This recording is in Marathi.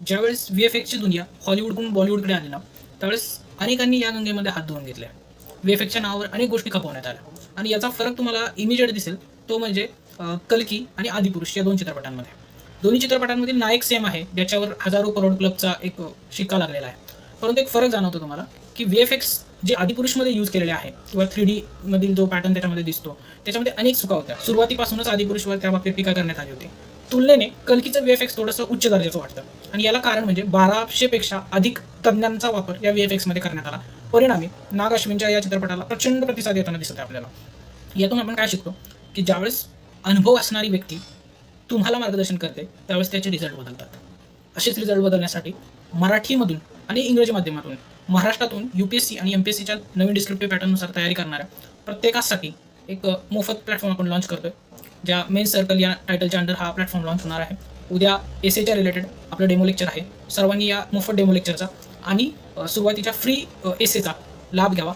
ज्यावेळेस व्ही एफ एक्सची दुनिया हॉलिवूडकडून बॉलिवूडकडे आली ना त्यावेळेस अनेकांनी या गंगेमध्ये हात धुवून घेतले. व्ही एफ एक्सच्या नावावर अनेक गोष्टी खपवण्यात आल्या. आणि याचा फरक तुम्हाला इमिजिएट दिसेल तो म्हणजे कलकी आणि आदिपुरुष या दोन चित्रपटांमध्ये. दोन्ही चित्रपटांमधील नायक सेम आहे ज्याच्यावर हजारो करोड क्लबचा एक शिक्का लागलेला आहे. परंतु एक फरक जाणवतो तुम्हाला की व्ही एफ एक्स जे आदिपुरुषमध्ये यूज केलेले आहे किंवा थ्री डी मधील जो पॅटर्न त्याच्यामध्ये दिसतो त्याच्यामध्ये अनेक चुका होत्या. सुरुवातीपासूनच आदिपुरुषवर त्या बाबतीत टीका करण्यात आली होती. तुलनेने कलकीचं व्ही एफ एक्स थोडंसं उच्च दर्जाचं वाटतं. आणि याला कारण म्हणजे बाराशेपेक्षा अधिक तज्ज्ञांचा वापर या व्ही एफ एक्समध्ये करण्यात आला. परिणामी नाग अश्विनच्या या चित्रपटाला प्रचंड प्रतिसाद येताना दिसत आहे आपल्याला. यातून आपण काय शिकतो? की ज्यावेळेस अनुभव असणारी व्यक्ती तुम्हाला मार्गदर्शन करते त्यावेळेस त्याचे रिझल्ट बदलतात. असेच रिझल्ट बदलण्यासाठी मराठीमधून आणि इंग्रजी माध्यमातून महाराष्ट्रातून यू पी एस सी आणि एम पी एस सीच्या नवीन डिस्क्रिप्टिव्ह पॅटर्ननुसार तयारी करणाऱ्या प्रत्येकासाठी एक मोफत प्लॅटफॉर्म आपण लॉन्च करतोय. ज्या मेन सर्कल या टायटलच्या अंडर हा प्लॅटफॉर्म लॉन्च होणार आहे. उद्या एस एच्या रिलेटेड आपलं डेमो लेक्चर आहे. सर्वांनी या मोफत डेमो लेक्चरचा आणि सुरुवातीच्या फ्री एसेचा लाभ घ्यावा.